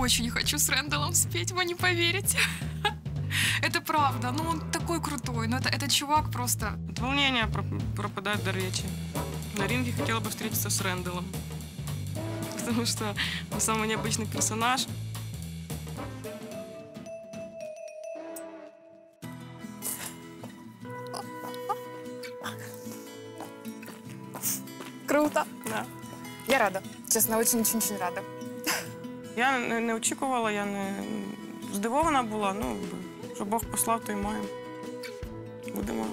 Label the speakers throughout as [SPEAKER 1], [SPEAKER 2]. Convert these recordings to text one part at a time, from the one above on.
[SPEAKER 1] очень хочу с Рэндаллом спеть, вы не поверите. Это правда, ну он такой крутой, ну это, этот чувак просто...
[SPEAKER 2] От волнения проп- пропадают до речи. На ринге хотела бы встретиться с Рэндаллом. Потому что он самый необычный персонаж.
[SPEAKER 3] Круто.
[SPEAKER 2] Да.
[SPEAKER 3] Я рада. Честно, очень-очень-очень рада.
[SPEAKER 2] Я не, не очікувала, я не здивована була. Ну, якби, що Бог послав, то й маємо. Будемо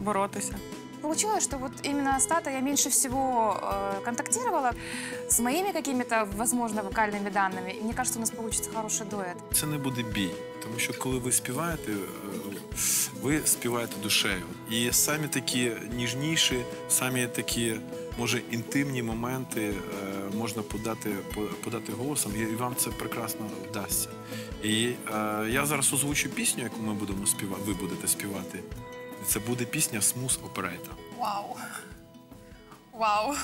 [SPEAKER 2] боротися.
[SPEAKER 3] Получилось, что вот именно с Тата я меньше всего э, контактировала с моими какими-то, возможно, вокальными данными. И мне кажется, у нас получится хороший дуэт.
[SPEAKER 4] Це не буде бій, тому що коли ви співаєте, е, ви співаєте душею. І самі такі ніжніші, самі такі, може, інтимні моменти е, можна подати, подати голосом, і вам це прекрасно вдасться. І е, я зараз озвучу пісню, яку ми будемо співати, ви будете співати. Це буде пісня Smooth Operator.
[SPEAKER 3] Вау. Вау.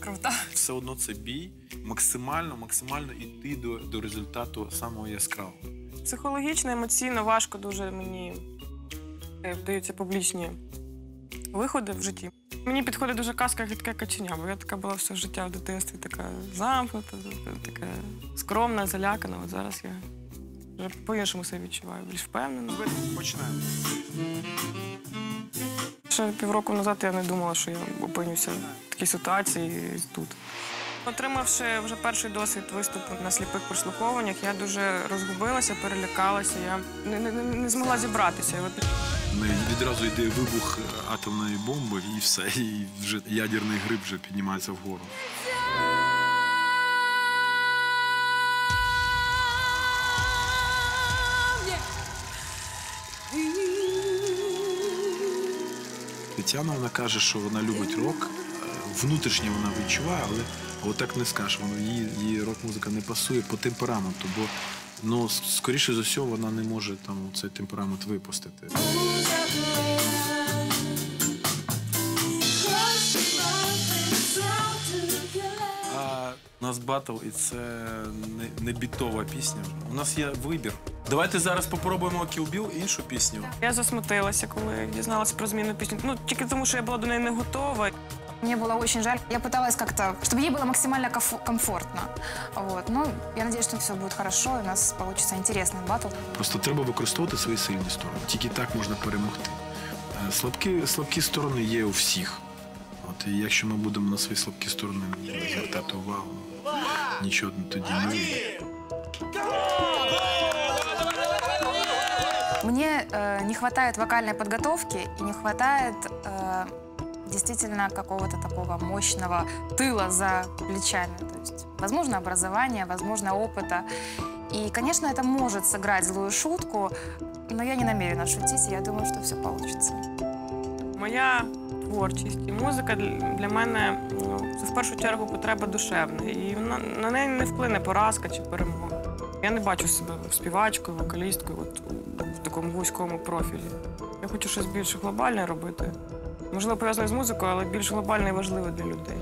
[SPEAKER 3] Круто.
[SPEAKER 4] Все одно це бій, максимально, максимально йти до, до результату самого яскравого.
[SPEAKER 2] Психологічно, емоційно важко дуже мені е, вдаються публічні виходи в житті. Мені підходить дуже казка гидке каченя, бо я така була все життя в дитинстві, така замкнута, така скромна, залякана. От зараз я вже по-іншому себе відчуваю, більш впевнена.
[SPEAKER 4] Починаємо.
[SPEAKER 2] Ще півроку назад я не думала, що я опинюся в такій ситуації тут. Отримавши вже перший досвід виступу на сліпих прослуховуваннях, я дуже розгубилася, перелякалася. Я не, не, не змогла зібратися.
[SPEAKER 4] Ми відразу йде вибух атомної бомби, і все, і вже ядерний гриб вже піднімається вгору. Тетяна вона каже, що вона любить рок. Внутрішньо вона відчуває, але отак не скаже. Воно її, її рок-музика не пасує по темпераменту, бо ну, скоріше за все, вона не може там цей темперамент випустити. А у нас батл, і це не, не бітова пісня. У нас є вибір. Давайте зараз попробуємо Kill Bill іншу пісню.
[SPEAKER 2] я засмутилася, коли дізналася про зміну пісні. Ну тільки тому, що я була до неї не готова.
[SPEAKER 3] Мне было очень жаль. Я пыталась как-то, чтобы ей было максимально комф- комфортно. Вот. Ну, я надеюсь, что все будет хорошо, и у нас получится интересный батл.
[SPEAKER 4] Просто треба використовувати свої сильні сторони. Тільки так можна перемогти. Е, Слабкі, слабкі сторони є у всіх. От і якщо ми будемо на свої слабкі сторони звертати увагу, нічого тоді не вийде.
[SPEAKER 3] Мне э, не хватает вокальной подготовки и не хватает э, действительно какого-то такого мощного тыла за плечами. То есть, возможно, образование, возможно, опыта. И, конечно, это может сыграть злую шутку, но я не намерена шутить, и я думаю, что все получится.
[SPEAKER 2] Моя творчість і музика для для мене ну, це в першу чергу потреба душевна. І вона, на неї не вплине поразка чи перемога. Я не бачу себе співачкою, вокалісткою от, в такому вузькому профілі. Я хочу щось більш глобальне робити. Можливо, пов'язане з музикою, але більш глобально і важливо для людей.